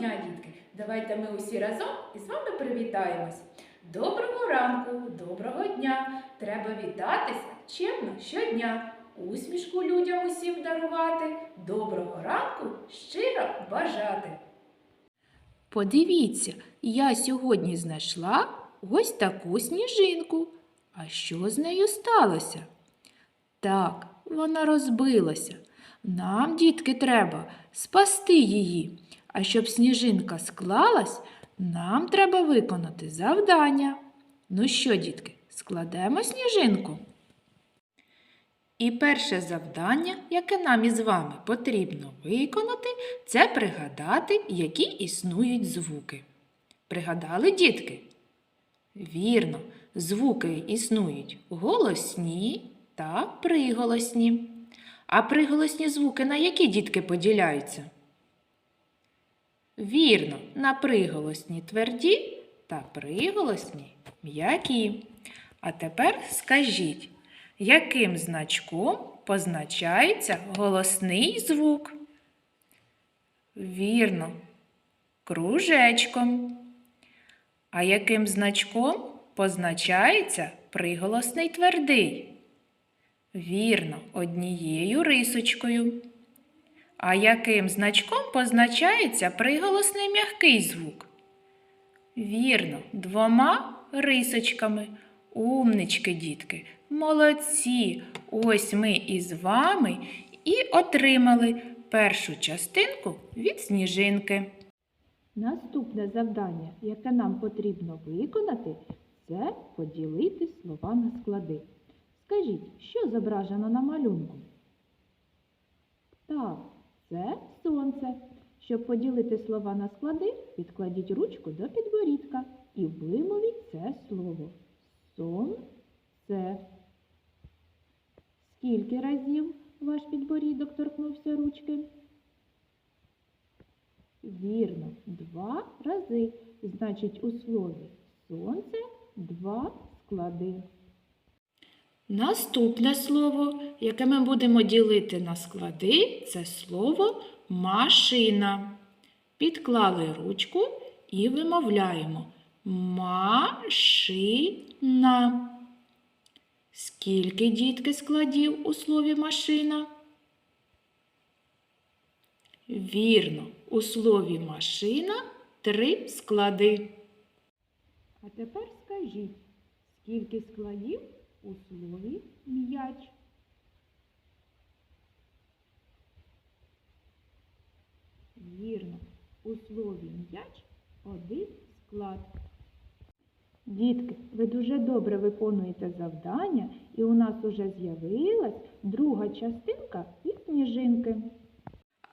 дня, дітки! Давайте ми усі разом із вами привітаємось. Доброго ранку, доброго дня! Треба вітатися чемно щодня. Усмішку людям усім дарувати, доброго ранку щиро бажати. Подивіться, я сьогодні знайшла ось таку сніжинку. А що з нею сталося? Так, вона розбилася. Нам, дітки, треба спасти її. А щоб сніжинка склалась, нам треба виконати завдання. Ну що, дітки, складемо сніжинку. І перше завдання, яке нам із вами потрібно виконати, це пригадати, які існують звуки. Пригадали, дітки? Вірно, звуки існують голосні та приголосні. А приголосні звуки на які дітки поділяються? Вірно, на приголосні тверді та приголосні м'які. А тепер скажіть, яким значком позначається голосний звук? Вірно, кружечком. А яким значком позначається приголосний твердий? Вірно, однією рисочкою. А яким значком позначається приголосний м'який звук? Вірно, двома рисочками. Умнички, дітки, молодці! Ось ми із вами і отримали першу частинку від сніжинки. Наступне завдання, яке нам потрібно виконати, це поділити слова на склади. Скажіть, що зображено на малюнку? Так, це сонце. Щоб поділити слова на склади, підкладіть ручку до підборідка і вимовіть це слово. Сонце. Скільки разів ваш підборідок торкнувся ручки? Вірно, два рази. Значить, у слові сонце два склади. Наступне слово, яке ми будемо ділити на склади, це слово машина. Підклали ручку і вимовляємо машина. Скільки дітки складів у слові машина? Вірно, у слові машина три склади. А тепер скажіть, скільки складів у слові м'яч? Вірно, у слові м'яч один склад. Дітки, ви дуже добре виконуєте завдання, і у нас уже з'явилась друга частинка від сніжинки.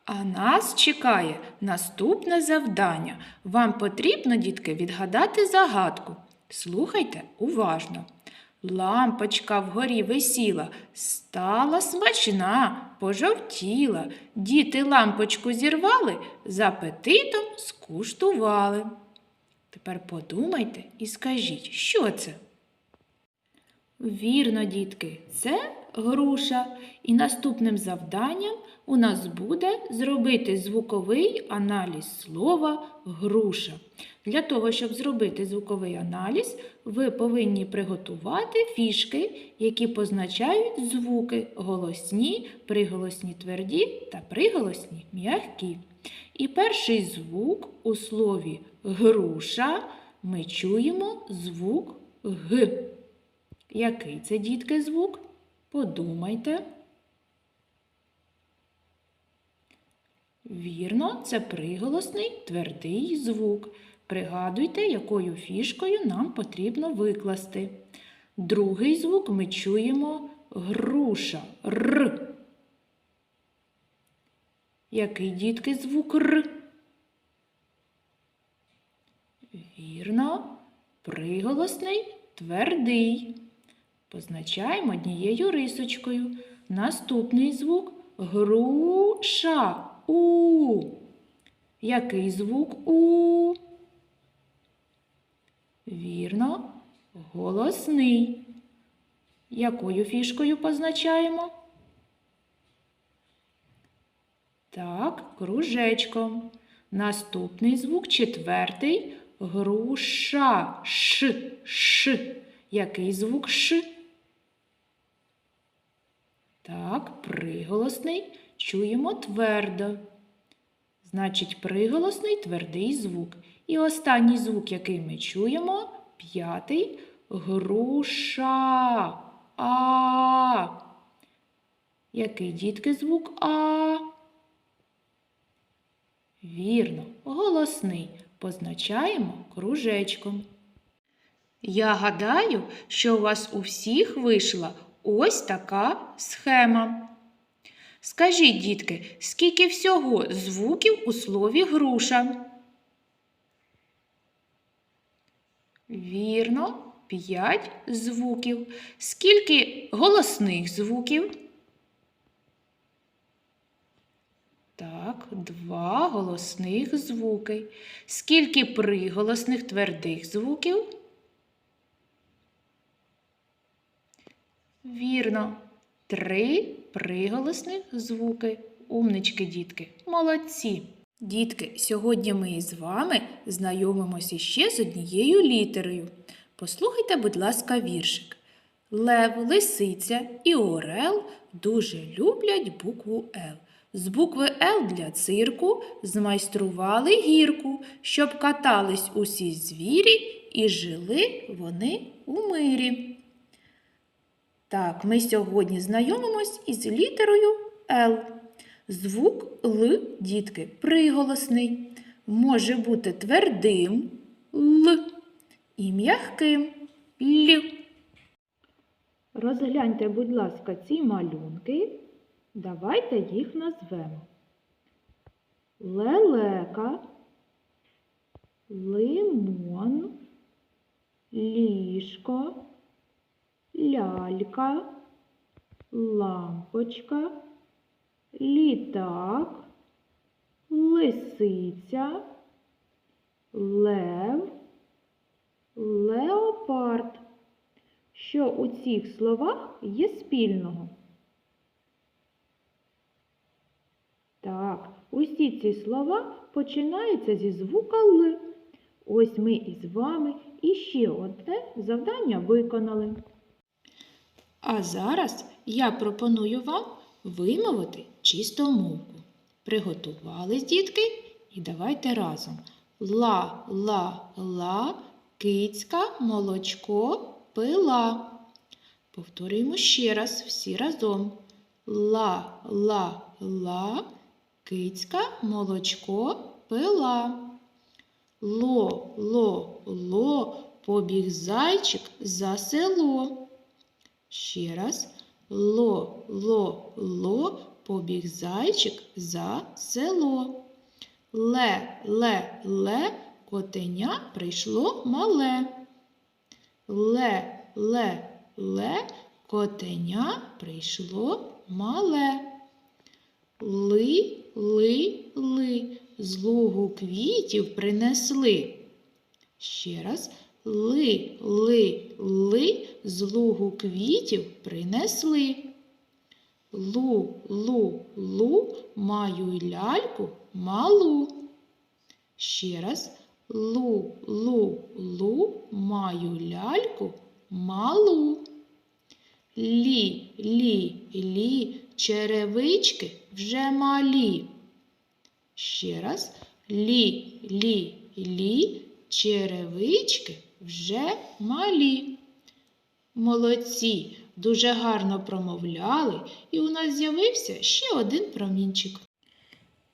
А нас чекає наступне завдання. Вам потрібно, дітки, відгадати загадку. Слухайте уважно. Лампочка вгорі висіла, стала смачна, пожовтіла. Діти лампочку зірвали, з апетитом скуштували. Тепер подумайте і скажіть, що це? Вірно, дітки, це груша. І наступним завданням у нас буде зробити звуковий аналіз слова груша. Для того, щоб зробити звуковий аналіз, ви повинні приготувати фішки, які позначають звуки голосні, приголосні тверді та приголосні м'які. І перший звук у слові груша ми чуємо звук Г. Який це, дітки, звук? Подумайте. Вірно, це приголосний твердий звук. Пригадуйте, якою фішкою нам потрібно викласти. Другий звук ми чуємо груша Р. Який дітки звук Р? Вірно, приголосний твердий. Позначаємо однією рисочкою. Наступний звук груша у. Який звук у? Вірно, голосний. Якою фішкою позначаємо? Так, кружечком. Наступний звук четвертий груша. Ш. Ш. Який звук Ш? Так, приголосний чуємо твердо. Значить, приголосний твердий звук. І останній звук, який ми чуємо, п'ятий груша. А. Який дітки звук А? Вірно, голосний. Позначаємо кружечком. Я гадаю, що у вас у всіх вийшла ось така схема. Скажіть, дітки, скільки всього звуків у слові груша? Вірно, п'ять звуків. Скільки голосних звуків? Так, два голосних звуки. Скільки приголосних твердих звуків? Вірно, три приголосних звуки. Умнички, дітки, молодці. Дітки, сьогодні ми із вами знайомимося ще з однією літерою. Послухайте, будь ласка, віршик. Лев, лисиця і орел дуже люблять букву Л. З букви Л для цирку змайстрували гірку, щоб катались усі звірі і жили вони у мирі. Так, ми сьогодні знайомимось із літерою Л. Звук Л, дітки, приголосний. Може бути твердим Л і м'яким Л. Розгляньте, будь ласка, ці малюнки. Давайте їх назвемо. Лелека, лимон, ліжко, лялька, лампочка, літак, лисиця, лев, леопард. Що у цих словах є спільного? Так, усі ці слова починаються зі звука Л. Ось ми із вами іще одне завдання виконали. А зараз я пропоную вам вимовити чистомовку. Приготувались, дітки, і давайте разом. Ла, ла, ла, кицька, молочко, пила. Повторюємо ще раз всі разом. Ла, ла, ла, кицька, молочко, пила. Ло, ло, ло, побіг зайчик за село. Ще раз. Ло, ло, ло, побіг зайчик за село. Ле, ле, ле, котеня прийшло мале. Ле, ле, ле, котеня прийшло мале. Ли, ли, ли, з лугу квітів принесли. Ще раз. Ли, ли, ли, з лугу квітів принесли. Лу, лу, лу, маю ляльку малу. Ще раз. Лу, лу, лу, маю ляльку малу. Лі, лі, лі, черевички вже малі. Ще раз. Лі, лі, лі, черевички вже малі. Молодці, дуже гарно промовляли, і у нас з'явився ще один промінчик.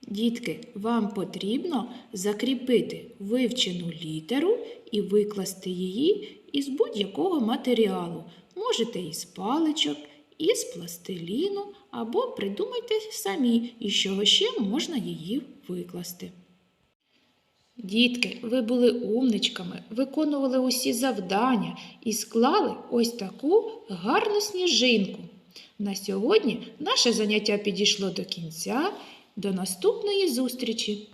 Дітки, вам потрібно закріпити вивчену літеру і викласти її із будь-якого матеріалу. Можете із паличок, із пластиліну, або придумайте самі, із чого ще можна її викласти. Дітки, ви були умничками, виконували усі завдання і склали ось таку гарну сніжинку. На сьогодні наше заняття підійшло до кінця. До наступної зустрічі!